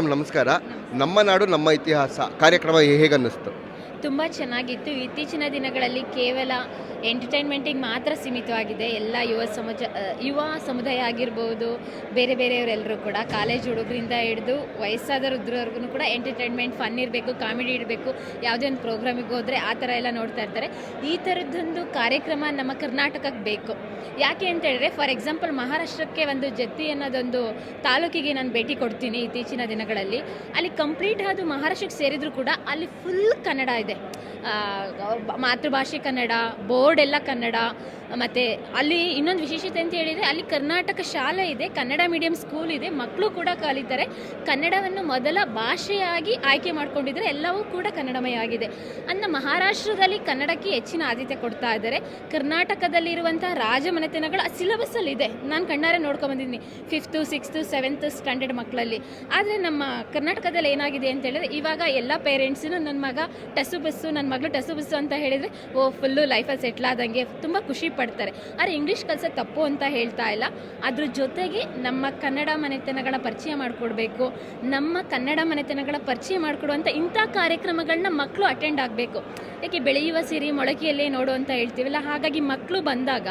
ನಮಸ್ಕಾರ. ನಮ್ಮ ನಾಡು ನಮ್ಮ ಇತಿಹಾಸ. ಕಾರ್ಯಕ್ರಮ ಹೇಗನ್ನಿಸ್ತು? ತುಂಬ ಚೆನ್ನಾಗಿತ್ತು. ಇತ್ತೀಚಿನ ದಿನಗಳಲ್ಲಿ ಕೇವಲ ಎಂಟರ್ಟೈನ್ಮೆಂಟಿಗೆ ಮಾತ್ರ ಸೀಮಿತವಾಗಿದೆ. ಎಲ್ಲ ಯುವ ಸಮಾಜ ಯುವ ಸಮುದಾಯ ಆಗಿರ್ಬೋದು, ಬೇರೆ ಬೇರೆಯವರೆಲ್ಲರೂ ಕೂಡ ಕಾಲೇಜ್ ಹುಡುಗರಿಂದ ಹಿಡಿದು ವಯಸ್ಸಾದ ವೃದ್ಧರವರೆಗೂ ಕೂಡ ಎಂಟರ್ಟೈನ್ಮೆಂಟ್ ಫನ್ ಇರಬೇಕು, ಕಾಮಿಡಿ ಇರಬೇಕು ಯಾವುದೇ ಒಂದು ಪ್ರೋಗ್ರಾಮಿಗೆ ಹೋದರೆ ಆ ಥರ ಎಲ್ಲ ನೋಡ್ತಾ ಇರ್ತಾರೆ. ಈ ಥರದ್ದೊಂದು ಕಾರ್ಯಕ್ರಮ ನಮ್ಮ ಕರ್ನಾಟಕಕ್ಕೆ ಬೇಕು. ಯಾಕೆ ಅಂತ ಹೇಳಿದ್ರೆ, ಫಾರ್ ಎಕ್ಸಾಂಪಲ್ ಮಹಾರಾಷ್ಟ್ರಕ್ಕೆ ಒಂದು ಜತ್ತಿ ಅನ್ನೋದೊಂದು ತಾಲೂಕಿಗೆ ನಾನು ಭೇಟಿ ಕೊಡ್ತೀನಿ ಇತ್ತೀಚಿನ ದಿನಗಳಲ್ಲಿ. ಅಲ್ಲಿ ಕಂಪ್ಲೀಟ್ ಅದು ಮಹಾರಾಷ್ಟ್ರಕ್ಕೆ ಸೇರಿದ್ರು ಕೂಡ ಅಲ್ಲಿ ಫುಲ್ ಕನ್ನಡ ಬ- ಮಾತೃಭಾಷೆ ಕನ್ನಡ, ಬೋರ್ಡ್ ಎಲ್ಲ ಕನ್ನಡ, ಮತ್ತು ಅಲ್ಲಿ ಇನ್ನೊಂದು ವಿಶೇಷತೆ ಅಂತ ಹೇಳಿದರೆ ಅಲ್ಲಿ ಕರ್ನಾಟಕ ಶಾಲೆ ಇದೆ, ಕನ್ನಡ ಮೀಡಿಯಂ ಸ್ಕೂಲ್ ಇದೆ ಮಕ್ಕಳು ಕೂಡ ಕಲಿತಾರೆ. ಕನ್ನಡವನ್ನು ಮೊದಲ ಭಾಷೆಯಾಗಿ ಆಯ್ಕೆ ಮಾಡ್ಕೊಂಡಿದ್ದಾರೆ ಎಲ್ಲವೂ ಕೂಡ ಕನ್ನಡಮಯ ಆಗಿದೆ. ಅನ್ನ ಮಹಾರಾಷ್ಟ್ರದಲ್ಲಿ ಕನ್ನಡಕ್ಕೆ ಹೆಚ್ಚಿನ ಆದ್ಯತೆ ಕೊಡ್ತಾ ಇದ್ದಾರೆ. ಕರ್ನಾಟಕದಲ್ಲಿರುವಂಥ ರಾಜಮನೆತನಗಳು ಆ ಸಿಲೆಬಸ್ಸಲ್ಲಿ ಇದೆ. ನಾನು ಕಣ್ಣಾರೆ ನೋಡ್ಕೊಂಬಂದಿದ್ದೀನಿ ಫಿಫ್ತು ಸಿಕ್ಸ್ತು ಸೆವೆಂತ್ ಸ್ಟ್ಯಾಂಡರ್ಡ್ ಮಕ್ಕಳಲ್ಲಿ ಆದರೆ ನಮ್ಮ ಕರ್ನಾಟಕದಲ್ಲಿ ಏನಾಗಿದೆ ಅಂತ ಹೇಳಿದ್ರೆ ಇವಾಗ ಎಲ್ಲ ಪೇರೆಂಟ್ಸಿನೂ ನನ್ನ ಮಗ ಟಸು ಬಸ್ಸು ನನ್ನ ಮಗಳು ಟಸು ಬಸ್ಸು ಅಂತ ಹೇಳಿದರೆ, ಓ ಫುಲ್ಲು ಲೈಫಲ್ಲಿ ಸೆಟ್ಲ್ ಆದಂಗೆ ತುಂಬ ಖುಷಿ ಪಡ್ತಾರೆ. ಆದರೆ ಇಂಗ್ಲೀಷ್ ಕಲಿಸೋ ತಪ್ಪು ಅಂತ ಹೇಳ್ತಾ ಇಲ್ಲ. ಅದ್ರ ಜೊತೆಗೆ ನಮ್ಮ ಕನ್ನಡ ಮನೆತನಗಳ ಪರಿಚಯ ಮಾಡಿಕೊಡ್ಬೇಕು. ನಮ್ಮ ಕನ್ನಡ ಮನೆತನಗಳ ಪರಿಚಯ ಮಾಡಿಕೊಡುವಂಥ ಇಂಥ ಕಾರ್ಯಕ್ರಮಗಳನ್ನ ಮಕ್ಕಳು ಅಟೆಂಡ್ ಆಗಬೇಕು. ಯಾಕೆ ಬೆಳೆಯುವ ಸಿರಿ ಮೊಳಕೆಯಲ್ಲೇ ನೋಡು ಅಂತ ಹೇಳ್ತೀವಲ್ಲ? ಹಾಗಾಗಿ ಮಕ್ಕಳು ಬಂದಾಗ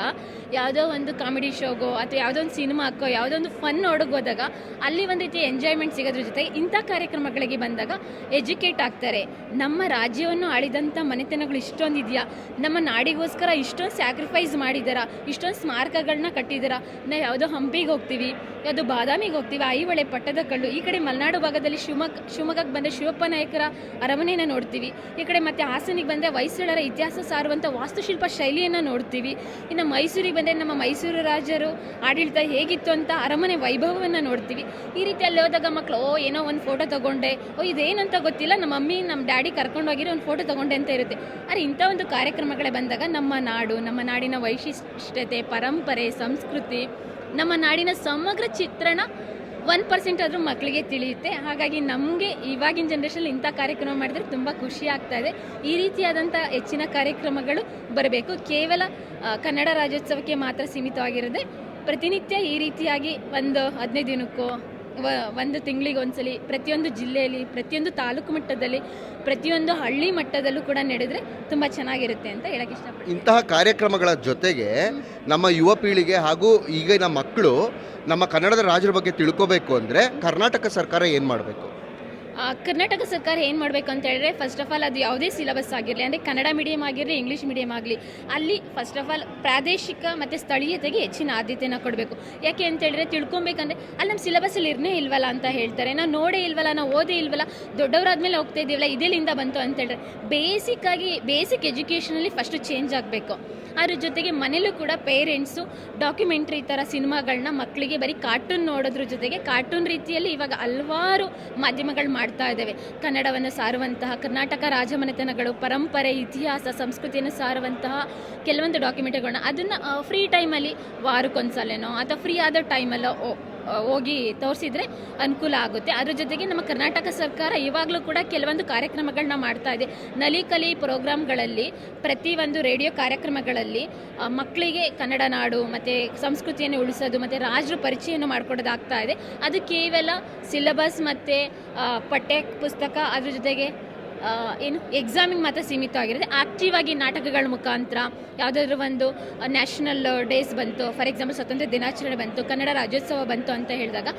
ಯಾವುದೋ ಒಂದು ಕಾಮಿಡಿ ಶೋಗೋ ಅಥವಾ ಯಾವುದೋ ಒಂದು ಸಿನಿಮಾಕ್ಕೋ ಯಾವುದೋ ಒಂದು ಫನ್ ಹೋದಾಗ ಅಲ್ಲಿ ಒಂದು ರೀತಿ ಎಂಜಾಯ್ಮೆಂಟ್ ಸಿಗೋದ್ರ ಜೊತೆಗೆ ಇಂಥ ಕಾರ್ಯಕ್ರಮಗಳಿಗೆ ಬಂದಾಗ ಎಜುಕೇಟ್ ಆಗ್ತಾರೆ. ನಮ್ಮ ರಾಜ್ಯವನ್ನು ಆಳಿದಂಥ ಮನೆತನಗಳು ಇಷ್ಟೊಂದು ಇದೆಯಾ ನಮ್ಮ ನಾಡಿಗೋಸ್ಕರ ಇಷ್ಟೊಂದು ಸ್ಯಾಕ್ರಿಫೈಸ್ ಮಾಡಿದಾರ? ಇಷ್ಟೊಂದು ಸ್ಮಾರಕಗಳನ್ನ ಕಟ್ಟಿದಾರ? ನಾವು ಯಾವುದೋ ಹಂಪಿಗೆ ಹೋಗ್ತೀವಿ. ಯಾವುದೋ ಬಾದಾಮಿಗೆ ಹೋಗ್ತೀವಿ. ಐಹೊಳೆ ಪಟ್ಟದ ಕಲ್ಲು. ಈ ಕಡೆ ಮಲೆನಾಡು ಭಾಗದಲ್ಲಿ ಶಿವಮೊಗ್ಗ, ಶಿವಮೊಗ್ಗಕ್ಕೆ ಬಂದರೆ ಶಿವಪ್ಪ ನಾಯಕರ ಅರಮನೆಯನ್ನು ನೋಡ್ತೀವಿ. ಈ ಕಡೆ ಮತ್ತೆ ಹಾಸನಿಗೆ ಬಂದರೆ ವೈಸಳರ ಇತಿಹಾಸ ಸಾರುವಂಥ ವಾಸ್ತುಶಿಲ್ಪ ಶೈಲಿಯನ್ನು ನೋಡ್ತೀವಿ. ಇನ್ನು ಮೈಸೂರಿಗೆ ಬಂದರೆ ನಮ್ಮ ಮೈಸೂರು ರಾಜರು ಆಡಳಿತ ಹೇಗಿತ್ತು ಅಂತ ಅರಮನೆ ವೈಭವವನ್ನು ನೋಡ್ತೀವಿ. ಈ ರೀತಿ ಅಲ್ಲಿ ಹೋದಾಗ ಮಕ್ಕಳು ಓ, ಏನೋ ಒಂದು ಫೋಟೋ ತಗೊಂಡೆ. ಓ, ಇದೇನಂತ ಗೊತ್ತಿಲ್ಲ. ನಮ್ಮ ಮಮ್ಮಿ, ನಮ್ಮ ಡ್ಯಾಡಿ ಕರ್ಕೊಂಡು ಹೋಗಿರೋ ಒಂದು ಫೋಟೋ ತಗೊಂಡೆ ಅಂತ ಇರುತ್ತೆ. ಆದರೆ ಇಂಥ ಒಂದು ಕಾರ್ಯಕ್ರಮಗಳೇ ಬಂದಾಗ ನಮ್ಮ ನಾಡು, ನಮ್ಮ ನಾಡಿನ ವೈಶಿಷ್ಟ್ಯತೆ, ಪರಂಪರೆ, ಸಂಸ್ಕೃತಿ ನಮ್ಮ ನಾಡಿನ ಸಮಗ್ರ ಚಿತ್ರಣ ಒನ್ ಪರ್ಸೆಂಟ್ ಆದರೂ ಮಕ್ಕಳಿಗೆ ತಿಳಿಯುತ್ತೆ. ಹಾಗಾಗಿ ನಮಗೆ ಇವಾಗಿನ ಜನ್ರೇಷನ್ ಇಂಥ ಕಾರ್ಯಕ್ರಮ ಮಾಡಿದ್ರೆ ತುಂಬ ಖುಷಿ ಆಗ್ತಾ ಇದೆ. ಈ ರೀತಿಯಾದಂಥ ಹೆಚ್ಚಿನ ಕಾರ್ಯಕ್ರಮಗಳು ಬರಬೇಕು. ಕೇವಲ ಕನ್ನಡ ರಾಜ್ಯೋತ್ಸವಕ್ಕೆ ಮಾತ್ರ ಸೀಮಿತವಾಗಿರದೆ ಪ್ರತಿನಿತ್ಯ ಈ ರೀತಿಯಾಗಿ ಒಂದು ಹದಿನೈದು ದಿನಕ್ಕೋ ಒಂದು ತಿಂಗಳಿಗೆ ಒಂದ್ಸಲಿ ಪ್ರತಿಯೊಂದು ಜಿಲ್ಲೆಯಲ್ಲಿ, ಪ್ರತಿಯೊಂದು ತಾಲೂಕು ಮಟ್ಟದಲ್ಲಿ, ಪ್ರತಿಯೊಂದು ಹಳ್ಳಿ ಮಟ್ಟದಲ್ಲೂ ಕೂಡ ನಡೆದ್ರೆ ತುಂಬ ಚೆನ್ನಾಗಿರುತ್ತೆ ಅಂತ ಹೇಳಕ್ಕೆ ಇಷ್ಟಪಡ್ತೀನಿ. ಇಂತಹ ಕಾರ್ಯಕ್ರಮಗಳ ಜೊತೆಗೆ ನಮ್ಮ ಯುವ ಪೀಳಿಗೆ ಹಾಗೂ ಈಗಿನ ಮಕ್ಕಳು ನಮ್ಮ ಕನ್ನಡದ ರಾಜರ ಬಗ್ಗೆ ತಿಳ್ಕೋಬೇಕು ಅಂದರೆ ಕರ್ನಾಟಕ ಸರ್ಕಾರ ಏನು ಮಾಡಬೇಕು? ಕರ್ನಾಟಕ ಸರ್ಕಾರ ಏನು ಮಾಡಬೇಕು ಅಂತ ಹೇಳಿದ್ರೆ ಫಸ್ಟ್ ಆಫ್ ಆಲ್ ಅದು ಯಾವುದೇ ಸಿಲೆಬಸ್ ಆಗಿರಲಿ, ಅಂದರೆ ಕನ್ನಡ ಮೀಡಿಯಂ ಆಗಿರಲಿ ಇಂಗ್ಲೀಷ್ ಮೀಡಿಯಂ ಆಗಲಿ, ಅಲ್ಲಿ ಫಸ್ಟ್ ಆಫ್ ಆಲ್ ಪ್ರಾದೇಶಿಕ ಮತ್ತು ಸ್ಥಳೀಯತೆಗೆ ಹೆಚ್ಚಿನ ಆದ್ಯತೆನ ಕೊಡಬೇಕು. ಯಾಕೆ ಅಂತ ಹೇಳಿದ್ರೆ, ತಿಳ್ಕೊಬೇಕಂದ್ರೆ ಅಲ್ಲಿ ನಮ್ಮ ಸಿಲೆಬಸ್ಸಲ್ಲಿ ಇರನೇ ಇಲ್ವಲ್ಲ ಅಂತ ಹೇಳ್ತಾರೆ. ನಾವು ನೋಡೇ ಇಲ್ವಲ್ಲ, ನಾವು ಓದೇ ಇಲ್ವಲ್ಲ, ದೊಡ್ಡವರಾದ್ಮೇಲೆ ಹೋಗ್ತಾ ಇದ್ದೀವಲ್ಲ ಇದೆಲ್ಲಿಂದ ಬಂತು ಅಂತ ಹೇಳಿದ್ರೆ ಬೇಸಿಕ್ ಆಗಿ ಬೇಸಿಕ್ ಎಜುಕೇಷನಲ್ಲಿ ಫಸ್ಟು ಚೇಂಜ್ ಆಗಬೇಕು. ಅದ್ರ ಜೊತೆಗೆ ಮನೇಲೂ ಕೂಡ ಪೇರೆಂಟ್ಸು ಡಾಕ್ಯುಮೆಂಟ್ರಿ ಥರ ಸಿನಿಮಾಗಳನ್ನ ಮಕ್ಕಳಿಗೆ ಬರೀ ಕಾರ್ಟೂನ್ ನೋಡೋದ್ರ ಜೊತೆಗೆ ಕಾರ್ಟೂನ್ ರೀತಿಯಲ್ಲಿ ಇವಾಗ ಹಲವಾರು ಮಾಧ್ಯಮಗಳು ಮಾಡ್ತಾ ಇದ್ದೇವೆ. ಕನ್ನಡವನ್ನು ಸಾರುವಂತಹ ಕರ್ನಾಟಕ ರಾಜಮನೆತನಗಳು, ಪರಂಪರೆ, ಇತಿಹಾಸ, ಸಂಸ್ಕೃತಿಯನ್ನು ಸಾರುವಂತಹ ಕೆಲವೊಂದು ಡಾಕ್ಯುಮೆಂಟ್ಗಳನ್ನ ಅದನ್ನು ಫ್ರೀ ಟೈಮಲ್ಲಿ ವಾರಕ್ಕೊಂದ್ಸಲೇನೋ ಅಥವಾ ಫ್ರೀ ಆದ ಟೈಮಲ್ಲೋ ಹೋಗಿ ತೋರಿಸಿದ್ರೆ ಅನುಕೂಲ ಆಗುತ್ತೆ. ಅದ್ರ ಜೊತೆಗೆ ನಮ್ಮ ಕರ್ನಾಟಕ ಸರ್ಕಾರ ಇವಾಗಲೂ ಕೂಡ ಕೆಲವೊಂದು ಕಾರ್ಯಕ್ರಮಗಳನ್ನ ಮಾಡ್ತಾ ಇದೆ. ನಲಿ ಕಲಿ ಪ್ರೋಗ್ರಾಮ್ಗಳಲ್ಲಿ, ಪ್ರತಿಯೊಂದು ರೇಡಿಯೋ ಕಾರ್ಯಕ್ರಮಗಳಲ್ಲಿ ಮಕ್ಕಳಿಗೆ ಕನ್ನಡ ನಾಡು, ಮತ್ತು ಸಂಸ್ಕೃತಿಯನ್ನು ಉಳಿಸೋದು, ಮತ್ತು ರಾಜರು ಪರಿಚಯವನ್ನು ಮಾಡಿಕೊಡೋದಾಗ್ತಾ ಇದೆ. ಅದು ಕೇವಲ ಸಿಲೆಬಸ್ ಮತ್ತು ಪಠ್ಯ ಪುಸ್ತಕ ಅದ್ರ ಜೊತೆಗೆ ಏನು ಎಕ್ಸಾಮಿಗೆ ಮಾತ್ರ ಸೀಮಿತವಾಗಿರುತ್ತೆ ಆಕ್ಟಿವ್ ಆಗಿ ನಾಟಕಗಳ ಮುಖಾಂತರ ಯಾವುದಾದ್ರೂ ಒಂದು ನ್ಯಾಷನಲ್ ಡೇಸ್ ಬಂತು ಫಾರ್ ಎಕ್ಸಾಂಪಲ್ ಸ್ವತಂತ್ರ ದಿನಾಚರಣೆ ಬಂತು, ಕನ್ನಡ ರಾಜ್ಯೋತ್ಸವ ಬಂತು ಅಂತ ಹೇಳಿದಾಗ,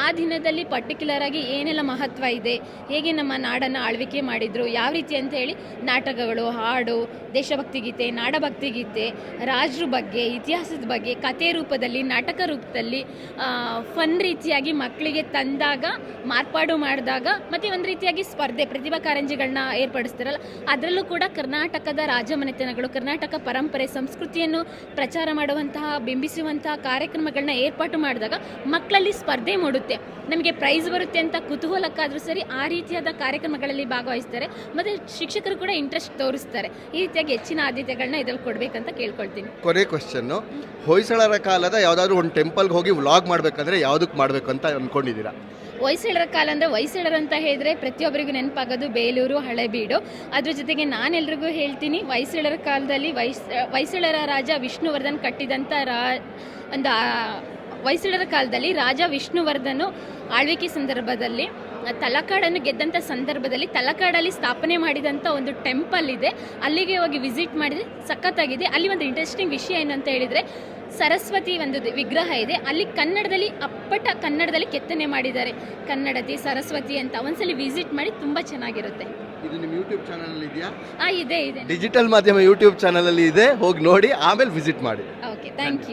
ಆ ದಿನದಲ್ಲಿ ಪರ್ಟಿಕ್ಯುಲರ್ ಆಗಿ ಏನೆಲ್ಲ ಮಹತ್ವ ಇದೆ, ಹೇಗೆ ನಮ್ಮ ನಾಡನ್ನು ಆಳ್ವಿಕೆ ಮಾಡಿದ್ರು, ಯಾವ ರೀತಿ ಅಂತ ಹೇಳಿ ನಾಟಕಗಳು, ಹಾಡು, ದೇಶಭಕ್ತಿ ಗೀತೆ, ನಾಡಭಕ್ತಿ ಗೀತೆ, ರಾಜರ ಬಗ್ಗೆ, ಇತಿಹಾಸದ ಬಗ್ಗೆ, ಕಥೆ ರೂಪದಲ್ಲಿ, ನಾಟಕ ರೂಪದಲ್ಲಿ ಫನ್ ರೀತಿಯಾಗಿ ಮಕ್ಕಳಿಗೆ ತಂದಾಗ, ಮಾರ್ಪಾಡು ಮಾಡಿದಾಗ, ಮತ್ತು ಒಂದು ರೀತಿಯಾಗಿ ಸ್ಪರ್ಧೆ, ಪ್ರತಿಭಾ ಕಾರಂಜಿಗಳನ್ನ ಏರ್ಪಡಿಸ್ತಾರಲ್ಲ, ಅದರಲ್ಲೂ ಕೂಡ ಕರ್ನಾಟಕದ ರಾಜಮನೆತನಗಳು, ಕರ್ನಾಟಕ ಪರಂಪರೆ, ಸಂಸ್ಕೃತಿಯನ್ನು ಪ್ರಚಾರ ಮಾಡುವಂತಹ, ಬಿಂಬಿಸುವಂತಹ ಕಾರ್ಯಕ್ರಮಗಳನ್ನ ಏರ್ಪಾಟು ಮಾಡಿದಾಗ ಮಕ್ಕಳಲ್ಲಿ ಸ್ಪರ್ಧೆ ಮೂಡುತ್ತೆ. ನಮಗೆ ಪ್ರೈಸ್ ಬರುತ್ತೆ ಅಂತ ಕುತೂಹಲಕ್ಕಾದರೂ ಸರಿ ಆ ರೀತಿಯಾದ ಕಾರ್ಯಕ್ರಮಗಳಲ್ಲಿ ಭಾಗವಹಿಸ್ತಾರೆ. ಮತ್ತು ಶಿಕ್ಷಕರು ಕೂಡ ಇಂಟ್ರೆಸ್ಟ್ ತೋರಿಸ್ತಾರೆ. ಈ ರೀತಿಯಾಗಿ ಹೆಚ್ಚಿನ ಆದ್ಯತೆಗಳನ್ನ ಇದ್ರಲ್ಲಿ ಕೊಡಬೇಕಂತ ಕೇಳ್ಕೊಳ್ತೀನಿ. ಕೊನೆ ಕ್ವಶನ್ನು ಹೊಯ್ಸಳರ ಕಾಲದ ಯಾವುದಾದ್ರೂ ಒಂದು ಟೆಂಪಲ್ಗೆ ಹೋಗಿ ವ್ಲಾಗ್ ಮಾಡಬೇಕಂದ್ರೆ ಯಾವುದಕ್ಕೆ ಮಾಡಬೇಕು ಅಂತ ಅಂದ್ಕೊಂಡಿದ್ದೀರಾ ಹೊಯ್ಸಳರ ಕಾಲ ಅಂದರೆ ಹೊಯ್ಸಳರು ಅಂತ ಹೇಳಿದ್ರೆ ಪ್ರತಿಯೊಬ್ಬರಿಗೂ ನೆನಪಾಗೋದು ಬೇಲೂರು, ಹಳೆಬೀಡು. ಅದ್ರ ಜೊತೆಗೆ ನಾನೆಲ್ರಿಗೂ ಹೇಳ್ತೀನಿ, ಹೊಯ್ಸಳರ ಕಾಲದಲ್ಲಿ ವೈಸ್ ಹೊಯ್ಸಳರ ರಾಜ ವಿಷ್ಣುವರ್ಧನ್ ಕಟ್ಟಿದಂಥ ರಾ, ಒಂದು ಹೊಯ್ಸಳರ ಕಾಲದಲ್ಲಿ ರಾಜ ವಿಷ್ಣುವರ್ಧನು ಆಳ್ವಿಕೆ ಸಂದರ್ಭದಲ್ಲಿ ತಲಕಾಡನ್ನು ಗೆದ್ದಂಥ ಸಂದರ್ಭದಲ್ಲಿ ತಲಕಾಡಲ್ಲಿ ಸ್ಥಾಪನೆ ಮಾಡಿದಂಥ ಒಂದು ಟೆಂಪಲ್ ಇದೆ. ಅಲ್ಲಿಗೆ ಹೋಗಿ ವಿಸಿಟ್ ಮಾಡಿದರೆ ಸಖತ್ತಾಗಿದೆ. ಅಲ್ಲಿ ಒಂದು ಇಂಟ್ರೆಸ್ಟಿಂಗ್ ವಿಷಯ ಏನು ಅಂತ ಹೇಳಿದರೆ ಸರಸ್ವತಿ ಒಂದು ವಿಗ್ರಹ ಇದೆ. ಅಲ್ಲಿ ಕನ್ನಡದಲ್ಲಿ ಅಪ್ಪಟ ಕನ್ನಡದಲ್ಲಿ ಕೆತ್ತನೆ ಮಾಡಿದ್ದಾರೆ. ಕನ್ನಡತಿ ಸರಸ್ವತಿ ಅಂತ ಒಂದ್ಸಲಿ ವಿಸಿಟ್ ಮಾಡಿ ತುಂಬ ಚೆನ್ನಾಗಿರುತ್ತೆ. ಇದು ನಿಮ್ಮ ಯೂಟ್ಯೂಬ್ ಚಾನಲ್ ಇದೆಯಾ? ಆ ಇದೆ ಇದೆ. ಡಿಜಿಟಲ್ ಮಾಧ್ಯಮ ಯೂಟ್ಯೂಬ್ ಚಾನಲಲ್ಲಿ ಇದೆ. ಹೋಗಿ ನೋಡಿ ಆಮೇಲೆ ವಿಸಿಟ್ ಮಾಡಿ. Okay thank you